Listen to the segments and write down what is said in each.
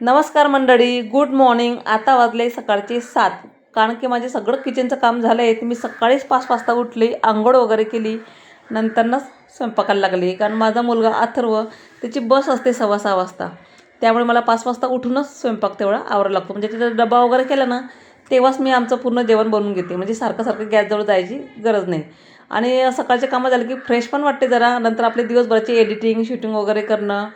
नमस्कार मंडळी good morning आता वाजले सकाळचे सात. कारण की माझे सगळं किचनचं काम झालं आहे मी सकाळीच पाच वाजता उठली आंघोळ वगैरे केली. नंतरनंच स्वयंपाकाला लागली. कारण माझा मुलगा अथर्व त्याची बस असते सव्वा सहा वाजता. त्यामुळे मला पाच वाजता उठूनच स्वयंपाक तेवढा आवरायला लागतो. म्हणजे त्याचा डबा वगैरे केला ना तेव्हाच मी आमचं पूर्ण जेवण बनवून घेते. म्हणजे सारखं सारखं गॅसजवळ जायची गरज नाही. आणि सकाळचे कामं झाले की फ्रेश पण वाटते जरा. नंतर आपले दिवसभराची एडिटिंग शूटिंग वगैरे करणं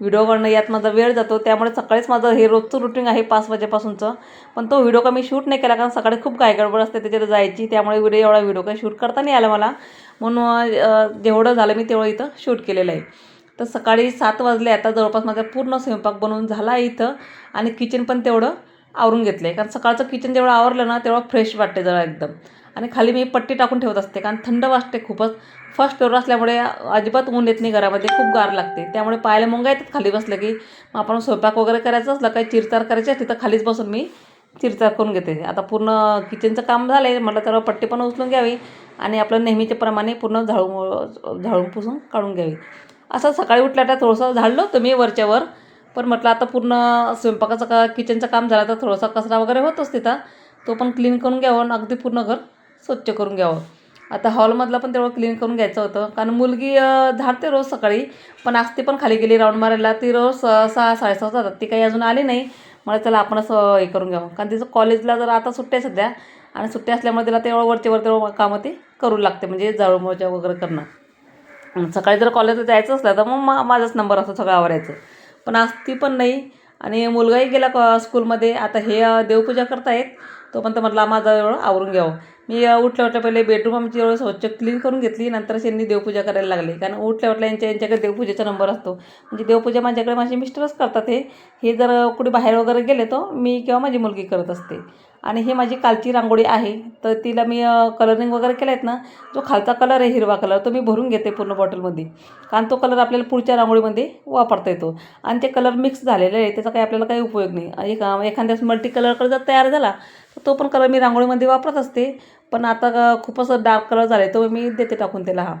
व्हिडिओ काढणं यात माझा वेळ जातो त्यामुळे सकाळीच माझं हे रोजचं रुटीन आहे पाच वाजेपासूनचं. पण तो व्हिडिओ का मी शूट नाही केला कारण सकाळी खूप काय गडबड असते त्याच्यात जायची त्यामुळे व्हिडिओ एवढा व्हिडिओ काही शूट करता नाही आला मला. म्हणून जेवढं झालं मी तेवढं इथं शूट केलेलं आहे. तर सकाळी सात वाजले आता जवळपास माझा पूर्ण स्वयंपाक बनवून झाला आहे इथं. आणि किचन पण तेवढं आवरून घेतलं आहे कारण सकाळचं किचन जेवढं आवरलं ना तेवढं फ्रेश वाटते जरा एकदम. आणि खाली मी पट्टी टाकून ठेवत असते कारण थंड वाजते खूपच. फर्स्ट फ्लोअर असल्यामुळे अजिबात ऊन येत नाही घरामध्ये खूप गार लागते. त्यामुळे पायाला मुंगा येतात खाली बसलं की मग आपण स्वयंपाक वगैरे करायचं असलं काही चिरचार करायची असते तर खालीच बसून मी चिरचार करून घेते. आता पूर्ण किचनचं काम झालं आहे म्हटलं तर पट्टी पण उचलून घ्यावी आणि आपलं नेहमीच्या प्रमाणे पूर्ण झाडून झाडून पुसून काढून घ्यावी. असं सकाळी उठल्या तर थोडंसं झाडलो होतं मी वरच्यावर पण म्हटलं आता पूर्ण स्वयंपाकाचं का किचनचं काम झालं तर थोडासा कचरा वगैरे होतोच तिथं तो पण क्लीन करून घ्यावं आणि अगदी पूर्ण घर स्वच्छ करून घ्यावं. आता हॉलमधलं पण तेवढं क्लीन करून घ्यायचं होतं. कारण मुलगी झाडते रोज सकाळी पण आज ती पण खाली गेली राऊंड मारायला. ती रोज स- सहा साडेसहा जातात. ती काही अजून आली नाही. मला चला आपणच असं हे करून घ्यावं. कारण तिचं कॉलेजला जर आता सुट्ट्या आहे सध्या. आणि सुट्ट्या असल्यामुळे तिला तेवढं वरचेवर तेवढं कामं ते करू लागते. म्हणजे जाळूमोजा वगैरे करणं. सकाळी जर कॉलेजला जायचं असलं तर मग मा माझाच नंबर असतो सगळं आवरायचं. पण आज ती पण नाही. आणि मुलगाही गेला क स्कूलमध्ये आता हे देवपूजा करतायत. तो पण तर म्हटला माझं एवढं आवरून घ्यावं. मी उठल्या उठल्या पहिले बेडरूम आमची एवढं स्वच्छ क्लीन करून घेतली नंतर त्यांनी देवपूजा करायला लागले. कारण उठल्या उठल्या यांच्या यांच्याकडे देवपूजेचा नंबर असतो. म्हणजे देवपूजा माझ्याकडे माझे मिस्टरच करतात हे. हे जर कुठे बाहेर वगैरे गेले तो मी किंवा माझी मुलगी करत असते. आणि ही माझी कालची रांगोळी आहे. तर तिला मी कलरिंग वगैरे केलं आहेत ना जो खालचा कलर आहे हिरवा कलर तो मी भरून घेते पूर्ण बॉटलमध्ये कारण तो कलर आपल्याला पुढच्या रांगोळीमध्ये वापरता येतो. आणि ते कलर मिक्स झालेले आहे. त्याचा काही आपल्याला काही उपयोग नाही. एक एखाद्यास मल्टी कलर कलर जर तयार झाला तो पण कलर मी रांगोळीमध्ये वापरत असते. पण आता खूपच डार्क कलर झाला आहे तो मी देते टाकून त्याला. हा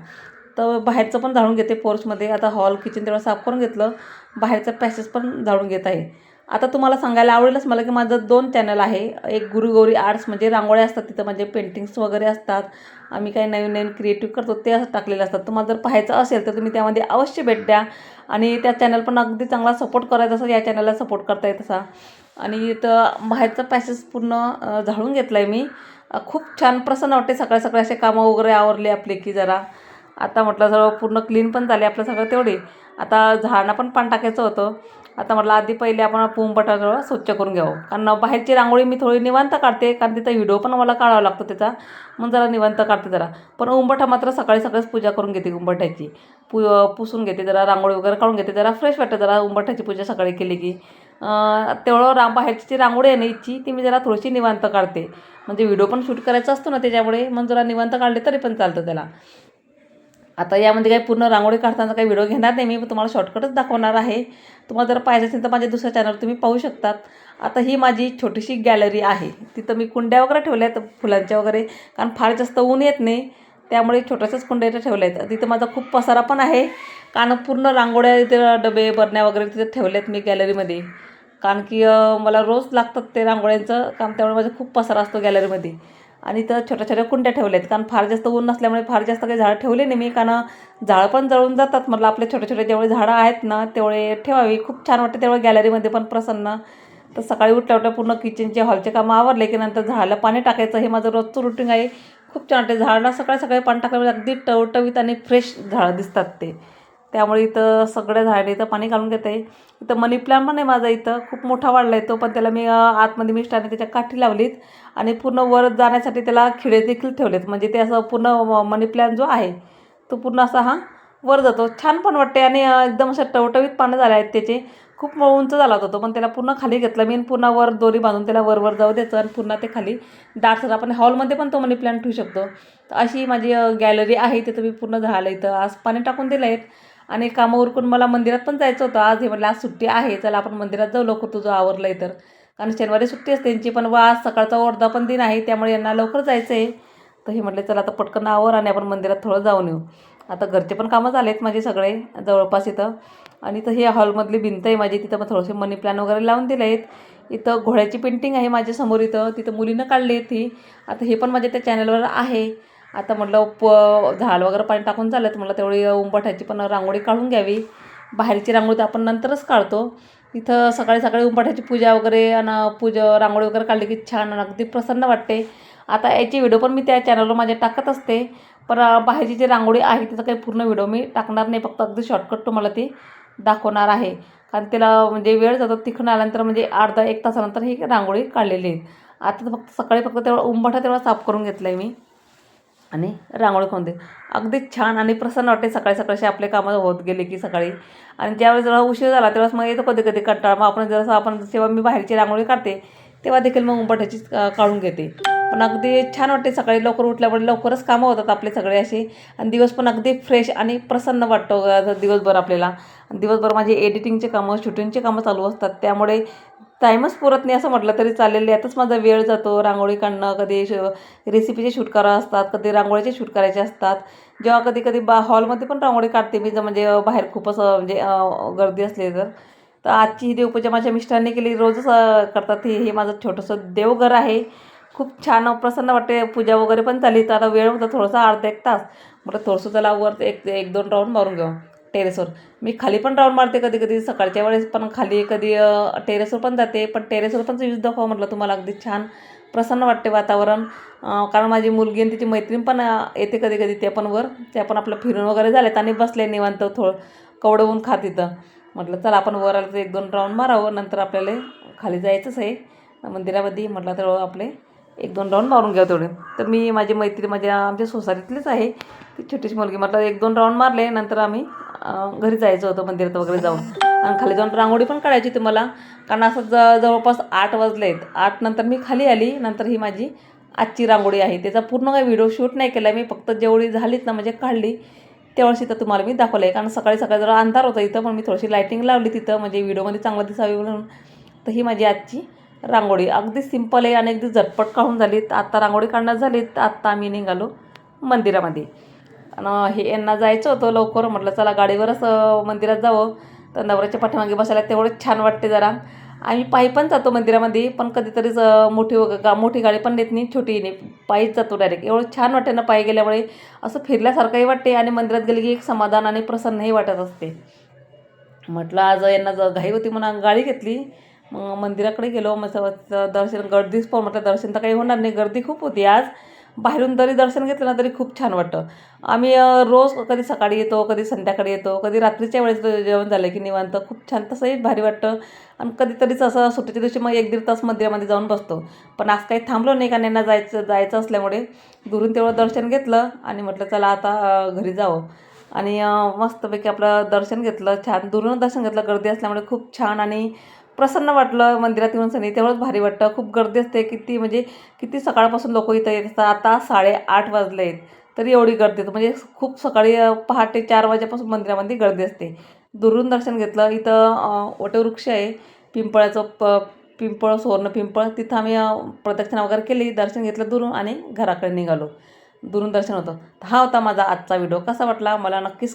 तर बाहेरचं पण झाडून घेते पोर्चमध्ये. आता हॉल किचन तेवढं साफ करून घेतलं. बाहेरचं पॅसेज पण झाडून घेत आहे. आता तुम्हाला सांगायला आवडेलच मला की माझं दोन चॅनल आहे. एक गुरुगौरी आर्ट्स म्हणजे रांगोळ्या असतात तिथं म्हणजे पेंटिंग्स वगैरे असतात. आम्ही काही नवीन नवीन क्रिएटिव्ह करतो ते असं टाकलेले असतात. तुम्हाला जर पाहायचं असेल तर तुम्ही त्यामध्ये अवश्य भेट द्या. आणि त्या चॅनल पण अगदी चांगला सपोर्ट करायचा असं या चॅनलला सपोर्ट करता येत असा. आणि तर बाहेरचा पॅसेस पूर्ण झाळून झाडून घेतला आहे मी खूप छान प्रसन्न वाटते. सकाळी सकाळी असे कामं वगैरे आवरले आपले की जरा. आता म्हटलं सर्व पूर्ण क्लीन पण झाले आपलं सगळं तेवढे. आता झाडांना पण पाणी टाकायचं होतं. आता म्हटलं आधी पहिले आपण पोंबटा स्वच्छ करून घ्यावं. कारण बाहेरची रांगोळी मी थोडी निवांत काढते कारण तिथं व्हिडिओ पण मला काढावा लागतो त्याचा. मग जरा निवांत काढते जरा. पण उंबठा मात्र सकाळी सकाळीच पूजा करून घेते उंबठ्याची पु पुसून घेते जरा रांगोळी वगैरे काढून घेते. जरा फ्रेश वाटतं जरा उंबठ्याची पूजा सकाळी केली की. तेवढं रा बाहेरची जी रांगोळी आहे ना इच्छी ती मी जरा थोडीशी निवांत काढते. म्हणजे व्हिडिओ पण शूट करायचा असतो ना त्याच्यामुळे मग जरा निवांत काढले तरी पण चालतं त्याला. आता यामध्ये काही पूर्ण रांगोळी काढताना काही व्हिडिओ घेणार नाही मी तुम्हाला शॉर्टकटच दाखवणार आहे. तुम्हाला जर पाहिजे असेल तर माझ्या दुसऱ्या चॅनल तुम्ही पाहू शकतात. आता ही माझी छोटीशी गॅलरी आहे. तिथं मी कुंड्या वगैरे ठेवल्या आहेत फुलांच्या वगैरे कारण फार जास्त ऊन येत नाही. त्यामुळे छोट्याशाच कुंड्या इथं ठेवल्या आहेत. तिथं माझा खूप पसारा पण आहे. कारण पूर्ण रांगोळ्या इथे डबे बरण्या वगैरे तिथे ठेवल्यात मी गॅलरीमध्ये कारण की मला रोज लागतात ते रांगोळ्यांचं काम त्यामुळे माझा खूप पसारा असतो गॅलरीमध्ये आणि तर छोट्या छोट्या कुंड्या ठेवल्या आहेत कारण फार जास्त ऊन नसल्यामुळे फार जास्त काही झाडं ठेवले नाही मी. कारण झाडं पण जळून जातात. म्हटलं आपले छोटे छोटे जेवढे झाडं आहेत ना तेवढे ठेवावी. खूप छान वाटते तेवढं गॅलरीमध्ये पण प्रसन्न. तर सकाळी उठल्या उठल्या पूर्ण किचनचे हॉलचे कामं आवरले की नंतर झाडाला पाणी टाकायचं. हे माझं रोजचं रुटीन आहे. खूप छान वाटते. झाडाला सकाळी सकाळी पाणी टाकल्यामुळे अगदी टवटवीत आणि फ्रेश झाडं दिसतात ते. त्यामुळे इथं सगळ्या झाडे इथं पाणी घालून घेते. इथं मनी प्लांट पण आहे माझा इथं. खूप मोठा वाढला आहे तो पण त्याला मी आतमध्ये मिष्टाने त्याच्या काठी लावलीत आणि पूर्ण वर जाण्यासाठी त्याला खिळे देखील ठेवलेत. म्हणजे ते असं पूर्ण मनी प्लॅन जो आहे तो पूर्ण असा हा वर जातो. छान पण वाटते आणि एकदम असं टवटवीत पानं झाले आहेत त्याचे. खूप उंच झाला होता तो पण त्याला पूर्ण खाली घेतला मी पूर्ण वर दोरी बांधून त्याला वर वर जाऊ द्यायचं आणि पुन्हा ते खाली दाटसर आपण हॉलमध्ये पण तो मनी प्लॅन ठेवू शकतो. तर अशी माझी गॅलरी आहे. तिथं मी पूर्ण झालं इथं. आज पाणी टाकून दिलं आहेत आणि कामं उरकून मला मंदिरात पण जायचं होतं. आज हे म्हटलं आज सुट्टी आहे चला आपण मंदिरात जाऊ लवकर तुझं आवरलं आहे तर. कारण शनिवारी सुट्टी असते त्यांची पण व आज सकाळचा वर्धा पण दिन आहे त्यामुळे यांना लवकर जायचं आहे तर हे म्हटलं चला आता पटकन आवर आणि आपण मंदिरात थोडं जाऊन येऊ. आता घरचे पण कामं झाले आहेत माझे सगळे जवळपास इथं. आणि इथं हे हॉलमधली भिंत आहे माझी तिथं मग थोडेसे मनी प्लॅन वगैरे लावून दिले आहेत इथं घोड्याची पेंटिंग आहे माझ्यासमोर इथं तिथं मुलीनं काढली आहे ती आता हे पण माझ्या त्या चॅनलवर आहे. आता म्हटलं प झाड वगैरे पाणी टाकून झालं तर म्हटलं तेवढी उंबरठ्याची पण रांगोळी काढून घ्यावी. बाहेरची रांगोळी तर आपण नंतरच काढतो. इथं सकाळी सकाळी उंबरठ्याची पूजा वगैरे आणि पूजा रांगोळी वगैरे काढली की छान आणि अगदी प्रसन्न वाटते. आता याची व्हिडिओ पण मी त्या चॅनलवर माझ्या टाकत असते. पण बाहेरची जी रांगोळी आहे तिचा काही पूर्ण व्हिडिओ मी टाकणार नाही. फक्त अगदी शॉर्टकट तुम्हाला ती दाखवणार आहे. कारण तिला म्हणजे वेळ जातो तिकडून आल्यानंतर म्हणजे अर्धा एक तासानंतर ही रांगोळी काढलेली आहे. आता तर फक्त सकाळी फक्त तेवढा उंबरठा तेवढा साफ करून घेतला आहे मी. आणि रांगोळी खाऊन दे. अगदी छान आणि प्रसन्न वाटते सकाळी सकाळशी आपले कामं होत गेले की सकाळी. आणि ज्यावेळेस जरा उशीर झाला तेव्हाच मग येतो कधी कधी कंटाळा. मग आपण जसं आपण जेव्हा मी बाहेरची रांगोळी काढते तेव्हा देखील मग उंबरठ्याची काढून घेते. पण अगदी छान वाटते सकाळी लवकर उठल्यामुळे लवकरच कामं होतात आपले सगळे असे. आणि दिवस पण अगदी फ्रेश आणि प्रसन्न वाटतो दिवसभर आपल्याला. दिवसभर माझे एडिटिंगचे कामं शूटिंगचे कामं चालू असतात. त्यामुळे टाईमच पुरत नाही असं म्हटलं तरी चालेल. यातच माझा वेळ जातो. रांगोळी काढणं कधी श रेसिपीचे शूट करा असतात कधी रांगोळीचे शूट करायचे असतात. जेव्हा कधी कधी बा हॉलमध्ये पण रांगोळी काढते मी जर म्हणजे बाहेर खूपच म्हणजे गर्दी असली तर. तर आजची ही देवपूजा माझ्या मिस्टरांनी केली. रोजच करतात हे हे माझं छोटंसं देवघर आहे. खूप छान प्रसन्न वाटते. पूजा वगैरे पण झाली. तर आता वेळ होता थोडासा अर्धा एक तास. म्हटलं थोडंसं त्याला वर एक एक दोन राऊंड मारून घेऊ. टेरेसवर. मी खाली पण राऊंड मारते कधी कधी सकाळच्या वेळेस पण खाली कधी टेरेसवर पण जाते पण टेरेसवर पण व्ह्यूज दाखवा म्हटलं तुम्हाला अगदी छान प्रसन्न वाटते वातावरण. कारण माझी मुलगी आणि तिची मैत्रीण पण येते कधी कधी ते पण वर. त्या पण आपलं फिरून वगैरे झालेत आणि बसले निवांत थोडं कवडवून खात इथं. म्हटलं चला आपण वर आलं तर एक दोन राऊंड मारावं नंतर आपल्याला खाली जायचंच आहे. मंदिरामध्ये म्हटलं तर आपले एक दोन राऊंड मारून घ्या तेवढे. तर मी माझी मैत्री माझ्या आमच्या सोसायटीतलीच आहे. ती छोटीशी मुलगी म्हटलं एक दोन राऊंड मारले नंतर आम्ही घरी जायचं होतं मंदिरात वगैरे जाऊन. आणि खाली जाऊन रांगोळी पण काढायची होती मला. कारण असं ज जवळपास आठ वाजले आहेत आठ नंतर मी खाली आली. नंतर ही माझी आजची रांगोळी आहे. त्याचा पूर्ण काही व्हिडिओ शूट नाही केला. मी फक्त जेवढी झालीत ना म्हणजे काढली तेवढीच इथं तुम्हाला मी दाखवलं आहे. कारण सकाळी सकाळी जरा अंधार होता इथं पण मी थोडीशी लायटिंग लावली तिथं. म्हणजे व्हिडिओमध्ये चांगलं दिसावी म्हणून. तर ही माझी आजची रांगोळी. अगदी सिंपल आहे. आणि अगदी झटपट काढून झाली तर आत्ता रांगोळी काढण्यात झाली तर आत्ता आम्ही निघालो मंदिरामध्ये. आणि हे यांना जायचं होतं लवकर. म्हटलं चला गाडीवरच मंदिरात जावं. तर नवऱ्याच्या पाठीमागे बसायला तेवढंच छान वाटते जरा. आम्ही पायी पण जातो मंदिरामध्ये पण कधीतरीच मोठी गा मोठी गाडी पण नेत नाही छोटी नाही. पायीच जातो डायरेक्ट एवढं छान वाटते ना पायी गेल्यामुळे. असं फिरल्यासारखंही वाटते आणि मंदिरात गेले की एक समाधान आणि प्रसन्नही वाटत असते. म्हटलं आज यांना ज घाई होती म्हणून गाडी घेतली. मग मंदिराकडे गेलो. मग दर्शन गर्दीच पण म्हटलं दर्शन तर काही होणार नाही. गर्दी खूप होती आज. बाहेरून जरी दर्शन घेतलं ना तरी खूप छान वाटतं. आम्ही रोज कधी सकाळी येतो कधी संध्याकाळी येतो कधी रात्रीच्या वेळेस जेवण झालं की निवांत. खूप छान तसंही भारी वाटतं. आणि कधीतरीच असं सुट्टीच्या दिवशी मग एक दीड तास मंदिरामध्ये जाऊन बसतो. पण आज काही थांबलो नाही का यांना जायचं जायचं असल्यामुळे. दुरून तेवढं दर्शन घेतलं आणि म्हटलं चला आता घरी जावं. आणि मस्तपैकी आपलं दर्शन घेतलं छान दुरून दर्शन घेतलं गर्दी असल्यामुळे खूप छान आणि प्रसन्न वाटलं मंदिरात येऊन सनी. तेवढंच भारी वाटतं. खूप गर्दी असते. किती म्हणजे किती सकाळपासून लोक इथं येत असतात. आता साडेआठ वाजले आहेत. तरी एवढी गर्दी होती म्हणजे खूप सकाळी पहाटे चार वाजेपासून मंदिरामध्ये गर्दी असते. दुरून दर्शन घेतलं. इथं वटवृक्ष आहे. पिंपळाचं प पिंपळ सुवर्ण पिंपळ. तिथं आम्ही प्रदक्षिणा वगैरे केली. दर्शन घेतलं दुरून आणि घराकडे निघालो. दुरून दर्शन होतं. हा होता माझा आजचा व्हिडिओ. कसा वाटला? मला नक्कीच